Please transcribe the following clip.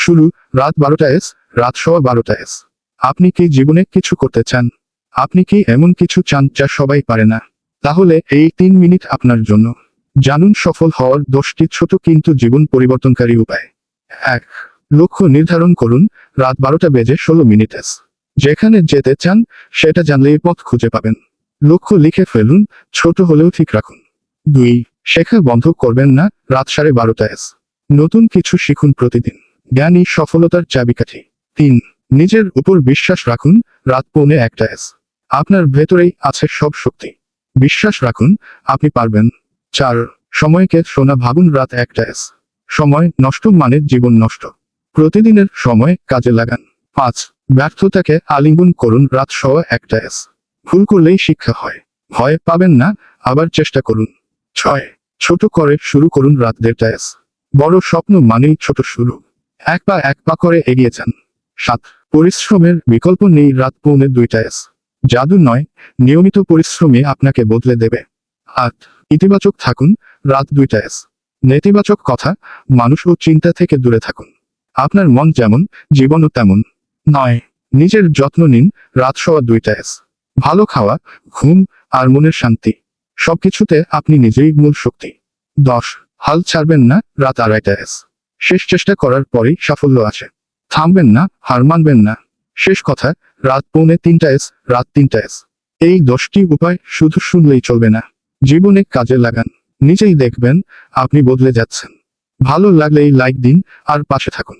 শুরু, রাত বারোটা এস, রাত সওয়া বারোটা এস। আপনি কি জীবনে কিছু করতে চান? আপনি কি এমন কিছু চান যা সবাই পারে না? তাহলে এই তিন মিনিট আপনার জন্য। জানুন সফল হওয়ার দশটি ছোট কিন্তু জীবন পরিবর্তনকারী উপায়। এক, লক্ষ্য নির্ধারণ করুন, রাত বারোটা বেজে ষোলো মিনিট এস। যেখানে যেতে চান, সেটা জানলেই পথ খুঁজে পাবেন। লক্ষ্য লিখে ফেলুন, ছোট হলেও ঠিক রাখুন। দুই, শেখা বন্ধ করবেন না, রাত সাড়ে বারোটা এস। নতুন কিছু শিখুন প্রতিদিন। জ্ঞানী সফলতার চাবিকাঠি। তিন, নিজের উপর বিশ্বাস রাখুন, রাত পৌনে একটা এস। আপনার ভেতরেই আছে সব শক্তি। বিশ্বাস রাখুন, আপনি পারবেন। চার, সময়কে সোনা ভাবুন, রাত একটা এস। সময় নষ্ট মানে জীবন নষ্ট। প্রতিদিনের সময় কাজে লাগান। পাঁচ, ব্যর্থতাকে আলিঙ্গন করুন, রাত সওয়া একটা এস। ভুল করলেই শিক্ষা হয়। ভয় পাবেন না, আবার চেষ্টা করুন। ছয়, ছোট করে শুরু করুন, রাত দেড়টা এস। বড় স্বপ্ন মানেই ছোট শুরু। এক পা এক পা করে এগিয়ে যান। সাত, পরিশ্রমের বিকল্প নেই রাত পৌনে দুইটা এস জাদু নয়, নিয়মিত পরিশ্রমে আপনাকে বদলে দেবে। আট, ইতিবাচক থাকুন রাত দুইটা এস নেতিবাচক কথা, মানুষ ও চিন্তা থেকে দূরে থাকুন। আপনার মন যেমন, জীবনও তেমন। নয়, নিজের যত্ন নিন রাত দুইটা এস ভালো খাওয়া, ঘুম আর মনের শান্তি, সবকিছুতে আপনি নিজেই মূল শক্তি। দশ, হাল ছাড়বেন না রাত আড়াইটা এস শেষ চেষ্টা করার পরেই সাফল্য আছে। থামবেন না, হার মানবেন না। শেষ কথা, রাত পৌনে তিনটা এস, রাত তিনটা এস। এই দশটি উপায় শুধু শুনলেই চলবে না। জীবনে কাজে লাগান। নিজেই দেখবেন, আপনি বদলে যাচ্ছেন। ভালো লাগলেই লাইক দিন, আর পাশে থাকুন।